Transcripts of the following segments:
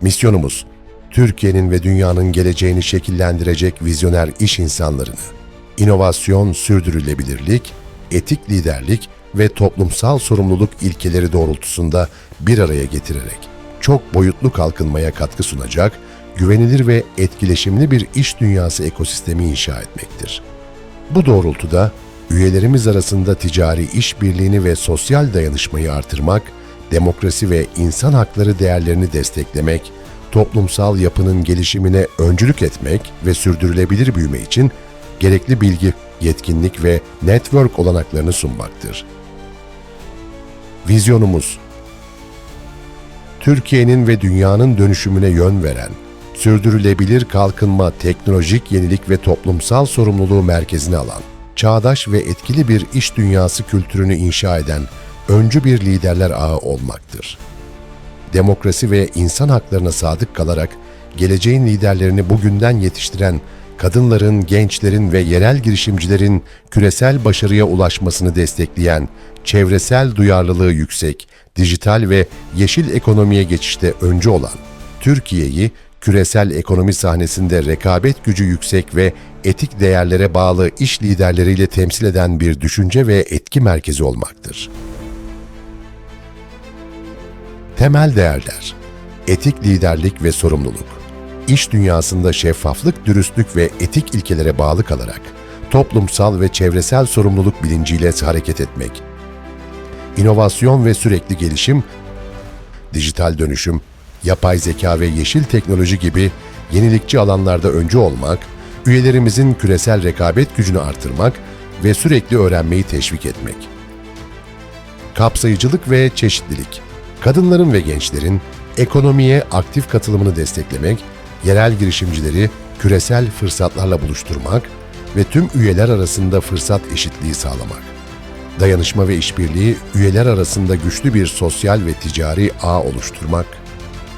Misyonumuz, Türkiye'nin ve dünyanın geleceğini şekillendirecek vizyoner iş insanlarını, inovasyon, sürdürülebilirlik, etik liderlik ve toplumsal sorumluluk ilkeleri doğrultusunda bir araya getirerek çok boyutlu kalkınmaya katkı sunacak, güvenilir ve etkileşimli bir iş dünyası ekosistemi inşa etmektir. Bu doğrultuda üyelerimiz arasında ticari işbirliğini ve sosyal dayanışmayı artırmak, demokrasi ve insan hakları değerlerini desteklemek, toplumsal yapının gelişimine öncülük etmek ve sürdürülebilir büyüme için gerekli bilgi, yetkinlik ve network olanaklarını sunmaktır. Vizyonumuz Türkiye'nin ve dünyanın dönüşümüne yön veren, sürdürülebilir kalkınma, teknolojik yenilik ve toplumsal sorumluluğu merkezine alan, çağdaş ve etkili bir iş dünyası kültürünü inşa eden öncü bir liderler ağı olmaktır. Demokrasi ve insan haklarına sadık kalarak geleceğin liderlerini bugünden yetiştiren kadınların, gençlerin ve yerel girişimcilerin küresel başarıya ulaşmasını destekleyen, çevresel duyarlılığı yüksek, dijital ve yeşil ekonomiye geçişte öncü olan Türkiye'yi küresel ekonomi sahnesinde rekabet gücü yüksek ve etik değerlere bağlı iş liderleriyle temsil eden bir düşünce ve etki merkezi olmaktır. Temel değerler, etik liderlik ve sorumluluk, iş dünyasında şeffaflık, dürüstlük ve etik ilkelere bağlı kalarak toplumsal ve çevresel sorumluluk bilinciyle hareket etmek, inovasyon ve sürekli gelişim, dijital dönüşüm, yapay zeka ve yeşil teknoloji gibi yenilikçi alanlarda öncü olmak, üyelerimizin küresel rekabet gücünü artırmak ve sürekli öğrenmeyi teşvik etmek. Kapsayıcılık ve çeşitlilik, kadınların ve gençlerin ekonomiye aktif katılımını desteklemek, yerel girişimcileri küresel fırsatlarla buluşturmak ve tüm üyeler arasında fırsat eşitliği sağlamak. Dayanışma ve işbirliği üyeler arasında güçlü bir sosyal ve ticari ağ oluşturmak,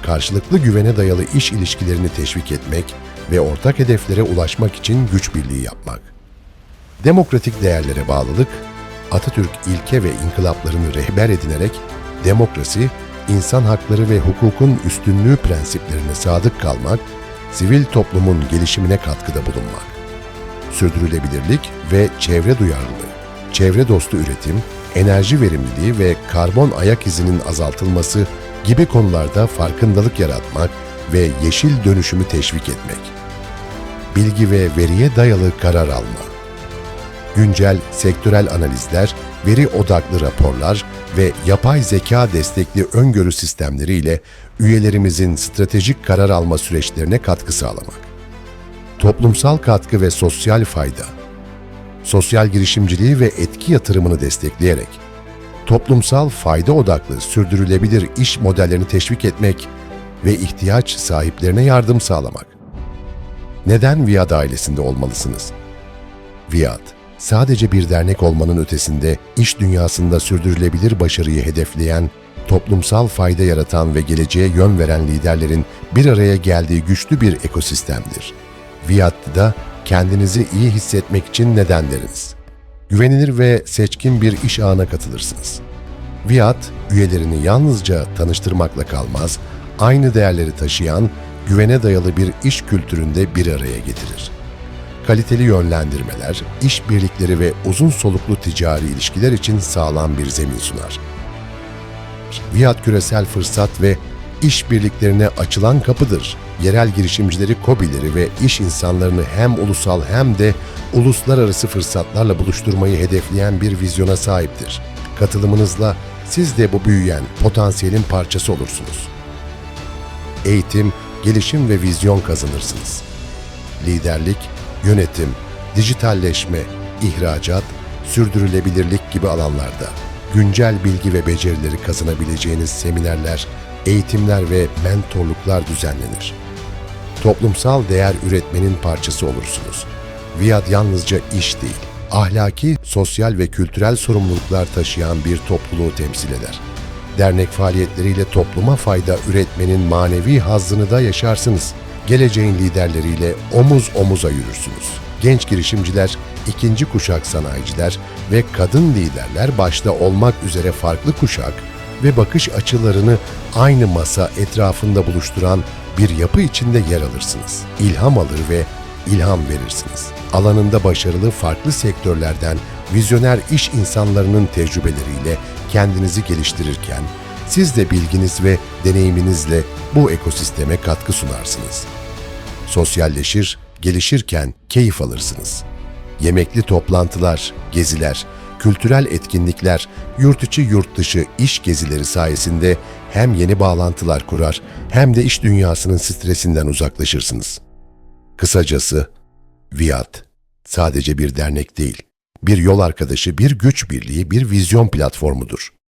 karşılıklı güvene dayalı iş ilişkilerini teşvik etmek ve ortak hedeflere ulaşmak için güç birliği yapmak. Demokratik değerlere bağlılık, Atatürk ilke ve inkılaplarını rehber edinerek demokrasi, insan hakları ve hukukun üstünlüğü prensiplerine sadık kalmak, sivil toplumun gelişimine katkıda bulunmak. Sürdürülebilirlik ve çevre duyarlılığı, çevre dostu üretim, enerji verimliliği ve karbon ayak izinin azaltılması gibi konularda farkındalık yaratmak ve yeşil dönüşümü teşvik etmek. Bilgi ve veriye dayalı karar alma. Güncel sektörel analizler, veri odaklı raporlar ve yapay zeka destekli öngörü sistemleriyle üyelerimizin stratejik karar alma süreçlerine katkı sağlamak. Toplumsal katkı ve sosyal fayda. Sosyal girişimciliği ve etki yatırımını destekleyerek toplumsal fayda odaklı sürdürülebilir iş modellerini teşvik etmek ve ihtiyaç sahiplerine yardım sağlamak. Neden Viad ailesinde olmalısınız? Viad, sadece bir dernek olmanın ötesinde iş dünyasında sürdürülebilir başarıyı hedefleyen, toplumsal fayda yaratan ve geleceğe yön veren liderlerin bir araya geldiği güçlü bir ekosistemdir. Viad'da kendinizi iyi hissetmek için nedenleriniz güvenilir ve seçkin bir iş ağına katılırsınız. Viat, üyelerini yalnızca tanıştırmakla kalmaz, aynı değerleri taşıyan, güvene dayalı bir iş kültüründe bir araya getirir. Kaliteli yönlendirmeler, işbirlikleri ve uzun soluklu ticari ilişkiler için sağlam bir zemin sunar. Viat küresel fırsat ve işbirliklerine açılan kapıdır. Yerel girişimcileri, kobileri ve iş insanlarını hem ulusal hem de uluslararası fırsatlarla buluşturmayı hedefleyen bir vizyona sahiptir. Katılımınızla siz de bu büyüyen potansiyelin parçası olursunuz. Eğitim, gelişim ve vizyon kazanırsınız. Liderlik, yönetim, dijitalleşme, ihracat, sürdürülebilirlik gibi alanlarda güncel bilgi ve becerileri kazanabileceğiniz seminerler, eğitimler ve mentorluklar düzenlenir. Toplumsal değer üretmenin parçası olursunuz. Viad yalnızca iş değil, ahlaki, sosyal ve kültürel sorumluluklar taşıyan bir topluluğu temsil eder. Dernek faaliyetleriyle topluma fayda üretmenin manevi hazzını da yaşarsınız. Geleceğin liderleriyle omuz omuza yürürsünüz. Genç girişimciler, ikinci kuşak sanayiciler ve kadın liderler başta olmak üzere farklı kuşak, ve bakış açılarını aynı masa etrafında buluşturan bir yapı içinde yer alırsınız. İlham alır ve ilham verirsiniz. Alanında başarılı farklı sektörlerden vizyoner iş insanlarının tecrübeleriyle kendinizi geliştirirken, siz de bilginiz ve deneyiminizle bu ekosisteme katkı sunarsınız. Sosyalleşir, gelişirken keyif alırsınız. Yemekli toplantılar, geziler, kültürel etkinlikler, yurt içi yurt dışı iş gezileri sayesinde hem yeni bağlantılar kurar hem de iş dünyasının stresinden uzaklaşırsınız. Kısacası Viat sadece bir dernek değil, bir yol arkadaşı, bir güç birliği, bir vizyon platformudur.